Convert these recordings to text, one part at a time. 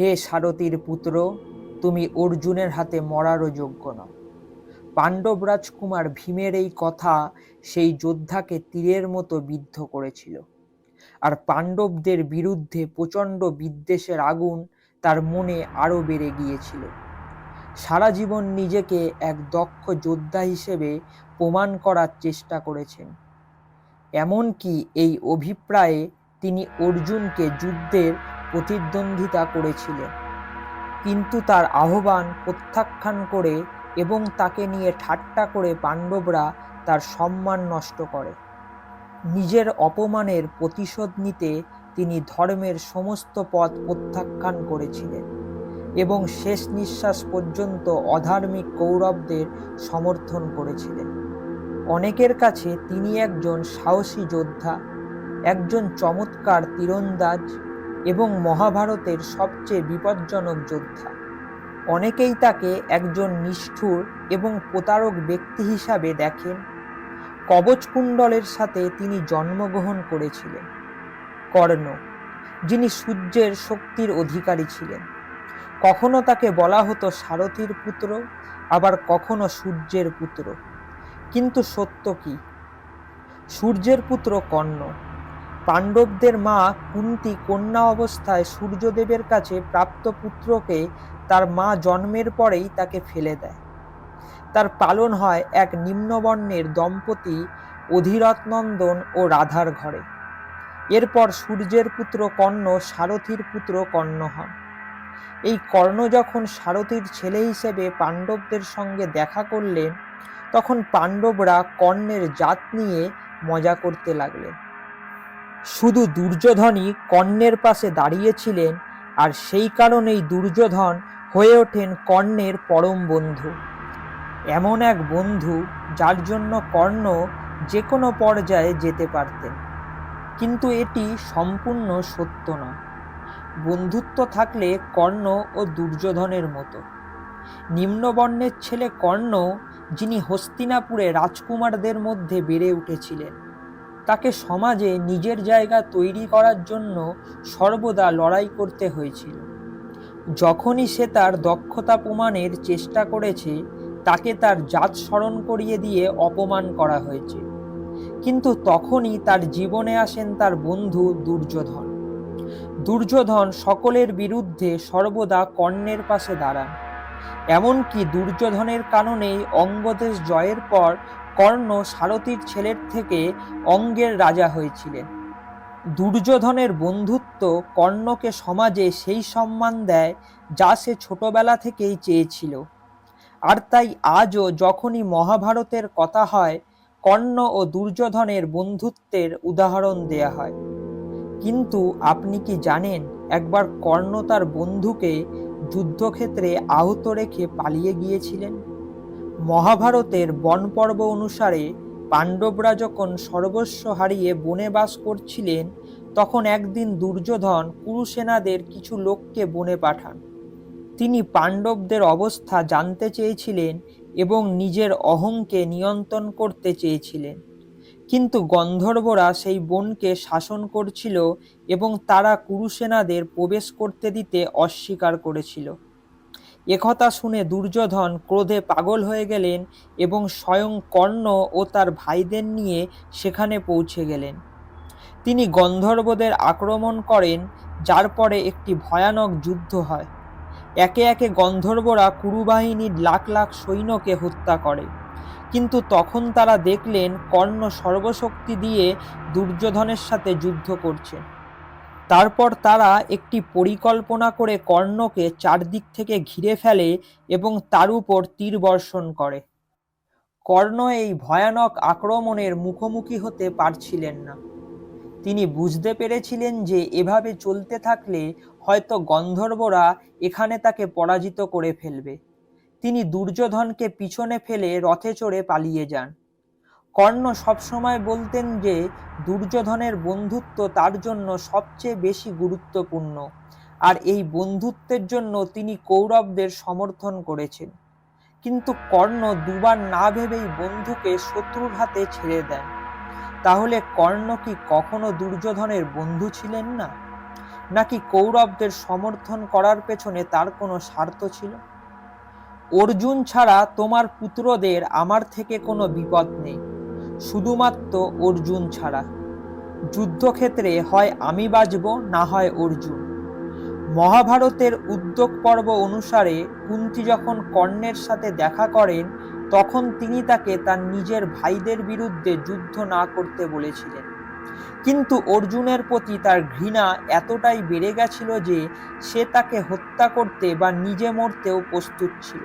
হে সারথীর পুত্র, তুমি অর্জুনের হাতে মরারও যোগ্য নও। পাণ্ডব রাজকুমার ভীমের এই কথা সেই যোদ্ধাকে তীরের মতো বিদ্ধ করেছিল। আর পাণ্ডবদের বিরুদ্ধে প্রচণ্ড বিদ্বেষের আগুন তার মনে আরও বেড়ে গিয়েছিল। সারা জীবন নিজেকে এক দক্ষ যোদ্ধা হিসেবে প্রমাণ করার চেষ্টা করেছেন। এমনকি এই অভিপ্রায়ে তিনি অর্জুনকে যুদ্ধের প্রতিদ্বন্দ্বিতা করেছিলেন কিন্তু তার আহ্বান প্রত্যাখ্যান করে এবং তাকে নিয়ে ঠাট্টা করে পাণ্ডবরা তার সম্মান নষ্ট করে। নিজের অপমানের প্রতিশোধ নিতে তিনি ধর্মের সমস্ত পথ প্রত্যাখ্যান করেছিলেন এবং শেষ নিঃশ্বাস পর্যন্ত অধার্মিক কৌরবদের সমর্থন করেছিলেন। অনেকের কাছে তিনি একজন সাহসী যোদ্ধা, একজন চমৎকার তীরন্দাজ এবং মহাভারতের সবচেয়ে বিপজ্জনক যোদ্ধা। অনেকেই তাকে একজন নিষ্ঠুর এবং প্রতারক ব্যক্তি হিসাবে দেখেন। কবচকুণ্ডলের সাথে তিনি জন্মগ্রহণ করেছিলেন। কর্ণ, যিনি সূর্যের শক্তির অধিকারী ছিলেন। কখনো তাকে বলা হতো সারথীর পুত্র, আবার কখনো সূর্যের পুত্র। কিন্তু সত্য কি? সূর্যের পুত্র কর্ণ। পাণ্ডবদের মা কুন্তি কন্যা অবস্থায় সূর্যদেবের কাছে প্রাপ্ত পুত্রকে তার মা জন্মের পরেই তাকে ফেলে দেয়। তার পালন হয় এক নিম্নবর্ণের দম্পতি অধীরথনন্দন ও রাধার ঘরে। এরপর সূর্যের পুত্র কর্ণ সারথীর পুত্র কর্ণ হন। এই কর্ণ যখন সারথীর ছেলে হিসেবে পাণ্ডবদের সঙ্গে দেখা করলেন, তখন পাণ্ডবরা কর্ণের জাত নিয়ে মজা করতে লাগলেন। শুধু দুর্যোধনই কর্ণের পাশে দাঁড়িয়েছিলেন আর সেই কারণেই দুর্যোধন হয়ে ওঠেন কর্ণের পরম বন্ধু। এমন এক বন্ধু যার জন্য কর্ণ যে কোনো পর্যায়ে যেতে পারতেন। কিন্তু এটি সম্পূর্ণ সত্য নয়। বন্ধুত্ব থাকলে কর্ণ ও দুর্যোধনের মতো। নিম্নবর্ণের ছেলে কর্ণ, যিনি হস্তিনাপুরে রাজকুমারদের মধ্যে বেড়ে উঠেছিলেন। তাকে সমাজে নিজের জায়গা তৈরি করার জন্য সর্বদা লড়াই করতে হয়েছিল। যখনই সে তার দক্ষতা প্রমাণের চেষ্টা করেছে, তাকে তার জাত স্মরণ করিয়ে দিয়ে অপমান করা হয়েছে। কিন্তু তখনই তার জীবনে আসেন তার বন্ধু দুর্যোধন। দুর্যোধন সকলের বিরুদ্ধে সর্বদা কর্ণের পাশে দাঁড়ান। এমনকি দুর্যোধনের কারণেই অঙ্গদেশ জয়ের পর কর্ণ সারথীর ছেলের থেকে অঙ্গের রাজা হয়েছিলেন। দুর্যোধনের বন্ধুত্ব কর্ণকে সমাজে সেই সম্মান দেয় যা সে ছোটবেলা থেকেই চেয়েছিল। আর তাই আজও যখনই মহাভারতের কথা হয়, কর্ণ ও দুর্যোধনের বন্ধুত্বের উদাহরণ দেয়া হয়। কিন্তু আপনি কি জানেন, একবার কর্ণ তার বন্ধুকে যুদ্ধক্ষেত্রে আহত রেখে পালিয়ে গিয়েছিলেন? মহাভারতের বনপর্ব অনুসারে পাণ্ডবরা যখন সর্বস্ব হারিয়ে বনে বাস করছিলেন, তখন একদিন দুর্যোধন কুরুসেনাদের কিছু লোককে বনে পাঠান। তিনি পাণ্ডবদের অবস্থা জানতে চেয়েছিলেন এবং নিজের অহংকে নিয়ন্ত্রণ করতে চেয়েছিলেন। কিন্তু গন্ধর্বরা সেই বনকে শাসন করছিল এবং তারা কুরুসেনাদের প্রবেশ করতে দিতে অস্বীকার করেছিল। একথা শুনে দুর্যোধন ক্রোধে পাগল হয়ে গেলেন এবং স্বয়ং কর্ণ ও তার ভাইদের নিয়ে সেখানে পৌঁছে গেলেন। তিনি গন্ধর্বদের আক্রমণ করেন, যার পরে একটি ভয়ানক যুদ্ধ হয়। একে একে গন্ধর্বরা কুরুবাহিনীর লাখ লাখ সৈন্যকে হত্যা করে। কিন্তু তখন তারা দেখলেন কর্ণ সর্বশক্তি দিয়ে দুর্যোধনের সাথে যুদ্ধ করছে তারপর তারা একটি পরিকল্পনা করে কর্ণকে চারদিক থেকে ঘিরে ফেলে এবং তার উপর তীর বর্ষণ করে। কর্ণ এই ভয়ানক আক্রমণের মুখোমুখি হতে পারছিলেন না। তিনি বুঝতে পেরেছিলেন যে এভাবে চলতে থাকলে হয়তো গন্ধর্বরা এখানে তাকে পরাজিত করে ফেলবে। তিনি দুর্যোধনকে পিছনে ফেলে রথে চড়ে পালিয়ে যান। কর্ণ সবসময় বলতেন যে, দুর্যোধনের বন্ধুত্ব তার জন্য সবচেয়ে বেশি গুরুত্বপূর্ণ। আর এই বন্ধুত্বের জন্য তিনি কৌরবদের সমর্থন করেছেন। কিন্তু কর্ণ দুবার না ভেবেই বন্ধুকে শত্রুর হাতে ছেড়ে দেন। তাহলে কর্ণ কি কখনো দুর্যোধনের বন্ধু ছিলেন না? নাকি কৌরবদের সমর্থন করার পেছনে তার কোনো স্বার্থ ছিল? অর্জুন ছাড়া তোমার পুত্রদের আমার থেকে কোনো বিপদ নেই। শুধুমাত্র অর্জুন ছাড়া। যুদ্ধক্ষেত্রে হয় আমি বাজব, না হয় অর্জুন। মহাভারতের উদ্যোগ পর্ব অনুসারে কুন্তি যখন কর্ণের সাথে দেখা করেন, তখন তিনি তাকে তার নিজের ভাইদের বিরুদ্ধে যুদ্ধ না করতে বলেছিলেন। কিন্তু অর্জুনের প্রতি তার ঘৃণা এতটাই বেড়ে গেছিল যে সে তাকে হত্যা করতে বা নিজে মরতেও প্রস্তুত ছিল।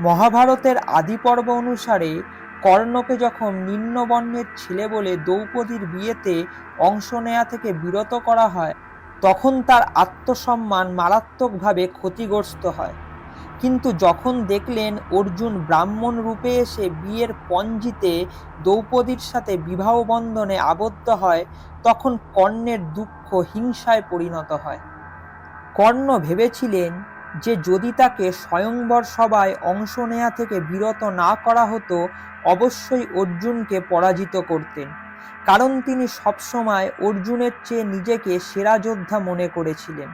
মহাভারতের আদি পর্ব অনুসারে কর্ণকে যখন নিম্নবর্ণের ছেলে বলে দ্রৌপদীর বিয়েতে অংশ নেয়া থেকে বিরত করা হয়, তখন তার আত্মসম্মান মারাত্মকভাবে ক্ষতিগ্রস্ত হয়। কিন্তু যখন দেখলেন অর্জুন ব্রাহ্মণ রূপে এসে বিয়ের পঞ্জিতে দ্রৌপদীর সাথে বিবাহ বন্ধনে আবদ্ধ হয়, তখন কর্ণের দুঃখ হিংসায় পরিণত হয়। কর্ণ ভেবেছিলেন যে যদি তাকে স্বয়ংবর সভায় অংশ নেয়া থেকে বিরত না করা হতো, অবশ্যই অর্জুনকে পরাজিত করতেন। কারণ তিনি সবসময় অর্জুনের চেয়ে নিজেকে সেরা যোদ্ধা মনে করেছিলেন।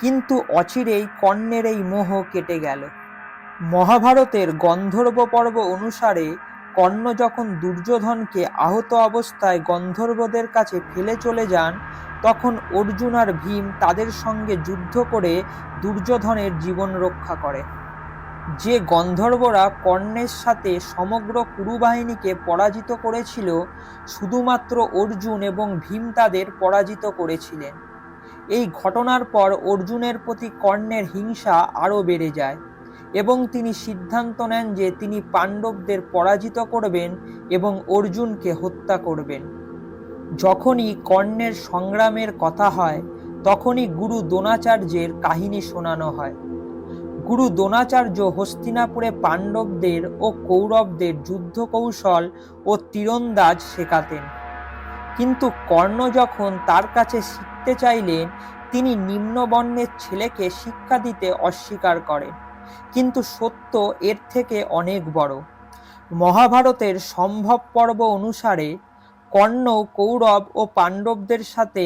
কিন্তু অচিরেই কর্ণের এই মোহ কেটে গেল। মহাভারতের গন্ধর্ব পর্ব অনুসারে কর্ণ যখন দুর্যোধনকে আহত অবস্থায় গন্ধর্বদের কাছে ফেলে চলে যান তখন অর্জুন আর ভীম তাদের সঙ্গে যুদ্ধ করে দুর্যোধনের জীবন রক্ষা করে। যে গন্ধর্বরা কর্ণের সাথে সমগ্র কুরুবাহিনীকে পরাজিত করেছিল, শুধুমাত্র অর্জুন এবং ভীম তাদের পরাজিত করেছিলেন। এই ঘটনার পর অর্জুনের প্রতি কর্ণের হিংসা আরও বেড়ে যায় এবং তিনি সিদ্ধান্ত নেন যে তিনি পাণ্ডবদের পরাজিত করবেন এবং অর্জুনকে হত্যা করবেন। যখনই কর্ণের সংগ্রামের কথা হয়, তখনই গুরু দ্রোণাচার্যের কাহিনী শোনানো হয়। গুরু দ্রোণাচার্য হস্তিনাপুরে পাণ্ডবদের ও কৌরবদের যুদ্ধ কৌশল ও তীরন্দাজ শেখাতেন। কিন্তু কর্ণ যখন তার কাছে শিখতে চাইলেন, তিনি নিম্নবর্ণের ছেলেকে শিক্ষা দিতে অস্বীকার করেন। কিন্তু সত্য এর থেকে অনেক বড়। মহাভারতের সম্ভব পর্ব অনুসারে কর্ণ, কৌরব ও পাণ্ডবদের সাথে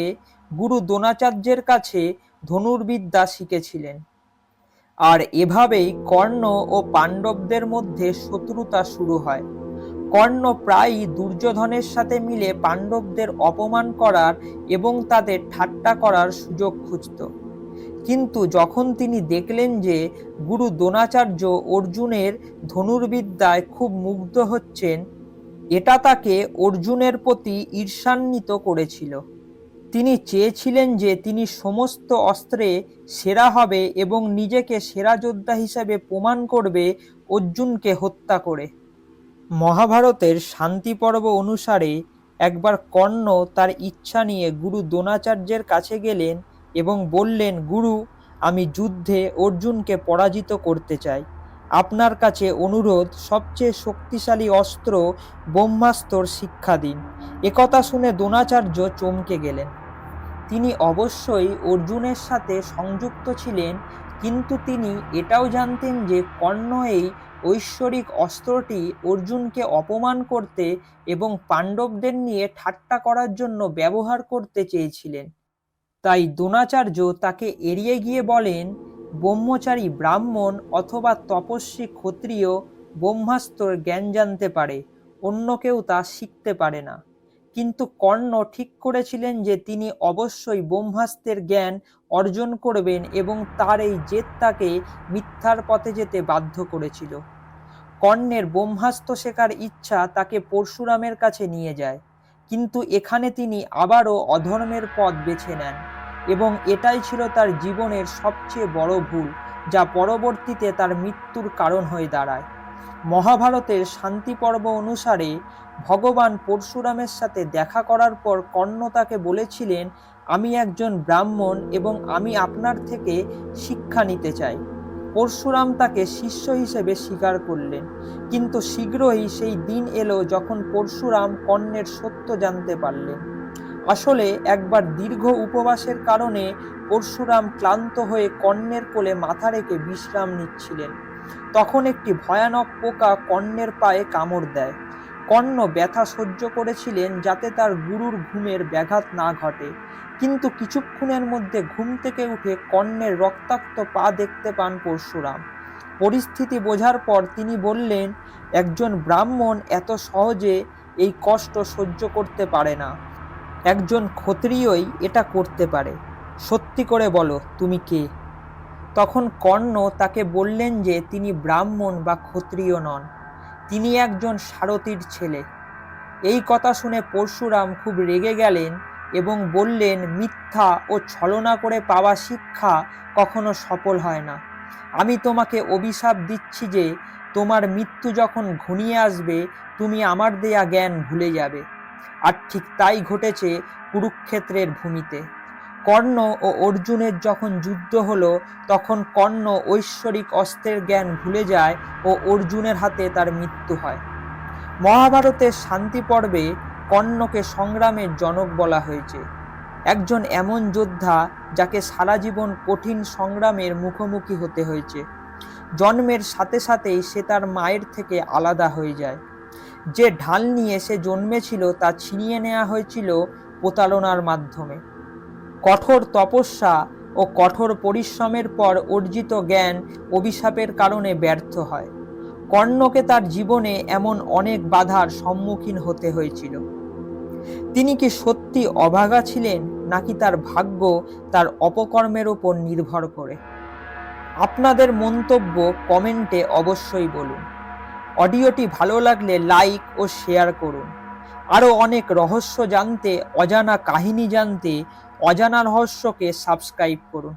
গুরু দ্রোণাচার্যের কাছে ধনুর্বিদ্যা শিখেছিলেন। আর এভাবেই কর্ণ ও পাণ্ডবদের মধ্যে শত্রুতা শুরু হয়। কর্ণ প্রায়ই দুর্যোধনের সাথে মিলে পাণ্ডবদের অপমান করার এবং তাদের ঠাট্টা করার সুযোগ খুঁজত। কিন্তু যখন তিনি দেখলেন যে গুরু দ্রোণাচার্য অর্জুনের ধনুর্বিদ্যায় খুব মুগ্ধ হচ্ছেন এটা তাকে অর্জুনের প্রতি ঈর্ষান্বিত করেছিল। তিনি চেয়েছিলেন যে তিনি সমস্ত অস্ত্রে সেরা হবে এবং নিজেকে সেরা যোদ্ধা হিসেবে প্রমাণ করবে অর্জুনকে হত্যা করে। মহাভারতের শান্তি পর্ব অনুসারে একবার কর্ণ তার ইচ্ছা নিয়ে গুরু দ্রোণাচার্যের কাছে গেলেন এবং বললেন, গুরু, আমি যুদ্ধে অর্জুনকে পরাজিত করতে চাই। আপনার কাছে অনুরোধ, সবচেয়ে শক্তিশালী অস্ত্র ব্রহ্মাস্ত্রর শিক্ষা দিন। একথা শুনে দ্রোণাচার্য চমকে গেলেন। তিনি অবশ্যই অর্জুনের সাথে সংযুক্ত ছিলেন, কিন্তু তিনি এটাও জানতেন যে কর্ণ এই ঐশ্বরিক অস্ত্রটি অর্জুনকে অপমান করতে এবং পাণ্ডবদের নিয়ে ঠাট্টা করার জন্য ব্যবহার করতে চেয়েছিলেন। তাই দ্রোণাচার্য তাকে এড়িয়ে গিয়ে বলেন ব্রহ্মচারী ব্রাহ্মণ অথবা তপস্বী ক্ষত্রিয় ব্রহ্মাস্ত্রর জ্ঞান জানতে পারে, অন্য কেউ তা শিখতে পারে না। কিন্তু কর্ণ ঠিক করেছিলেন যে তিনি অবশ্যই ব্রহ্মাস্ত্রের জ্ঞান অর্জন করবেন এবং তার এই জেদ তাকে মিথ্যার পথে যেতে বাধ্য করেছিল। কর্ণের ব্রহ্মাস্ত্র শেখার ইচ্ছা তাকে পরশুরামের কাছে নিয়ে যায়, কিন্তু এখানে তিনি আবারও অধর্মের পথ বেছে নেন। এবং এটাই ছিল তার জীবনের সবচেয়ে বড় ভুল, যা পরবর্তীতে তার মৃত্যুর কারণ হয়ে দাঁড়ায়। মহাভারতের শান্তি পর্ব অনুসারে ভগবান পরশুরামের সাথে দেখা করার পর কর্ণ তাকে বলেছিলেন, আমি একজন ব্রাহ্মণ এবং আমি আপনার থেকে শিক্ষা নিতে চাই। পরশুরাম তাকে শিষ্য হিসেবে স্বীকার করলেন। কিন্তু শীঘ্রই সেই দিন এলো যখন পরশুরাম কর্ণের সত্য জানতে পারলেন। আসলে একবার দীর্ঘ উপবাসের কারণে পরশুরাম ক্লান্ত হয়ে কর্ণের কোলে মাথা রেখে বিশ্রাম নিচ্ছিলেন। তখন একটি ভয়ানক পোকা কর্ণের পায়ে কামড় দেয়। কর্ণ ব্যথা সহ্য করেছিলেন যাতে তার গুরুর ঘুমের ব্যাঘাত না ঘটে। কিন্তু কিছুক্ষণের মধ্যে ঘুম থেকে উঠে কর্ণের রক্তাক্ত পা দেখতে পান পরশুরাম। পরিস্থিতি বোঝার পর তিনি বললেন, একজন ব্রাহ্মণ এত সহজে এই কষ্ট সহ্য করতে পারে না। একজন ক্ষত্রিয়ই এটা করতে পারে। সত্যি করে বলো, তুমি কে? তখন কর্ণ তাকে বললেন যে তিনি ব্রাহ্মণ বা ক্ষত্রিয় নন, তিনি একজন সারথীর ছেলে। এই কথা শুনে পরশুরাম খুব রেগে গেলেন এবং বললেন, মিথ্যা ও ছলনা করে পাওয়া শিক্ষা কখনো সফল হয় না। আমি তোমাকে অভিশাপ দিচ্ছি যে তোমার মৃত্যু যখন ঘনিয়ে আসবে, তুমি আমার দেয়া জ্ঞান ভুলে যাবে। আর ঠিক তাই ঘটেছে কুরুক্ষেত্রের ভূমিতে। কর্ণ ও অর্জুনের যখন যুদ্ধ হলো, তখন কর্ণ ঐশ্বরিক অস্ত্রের জ্ঞান ভুলে যায় ও অর্জুনের হাতে তার মৃত্যু হয়। মহাভারতের শান্তি পর্বে কর্ণকে সংগ্রামের জনক বলা হয়েছে। একজন এমন যোদ্ধা যাকে সারা জীবন কঠিন সংগ্রামের মুখোমুখি হতে হয়েছে। জন্মের সাথে সাথেই সে তার মায়ের থেকে আলাদা হয়ে যায়। যে ঢাল নিয়ে সে জন্মেছিল তা ছিনিয়ে নেওয়া হয়েছিল প্রতারণার মাধ্যমে। কঠোর তপস্যা ও কঠোর পরিশ্রমের পর অর্জিত জ্ঞান অভিশাপের কারণে ব্যর্থ হয়। কর্ণকে তার জীবনে এমন অনেক বাধার সম্মুখীন হতে হয়েছিল। তিনি কি সত্যি অভাগা ছিলেন, নাকি তার ভাগ্য তার অপকর্মের উপর নির্ভর করে? আপনাদের মন্তব্য কমেন্টে অবশ্যই বলুন। অডিওটি ভালো লাগলে লাইক ও শেয়ার করুন। আরও অনেক রহস্য জানতে, অজানা কাহিনী জানতে, অজানা রহস্যকে সাবস্ক্রাইব করুন।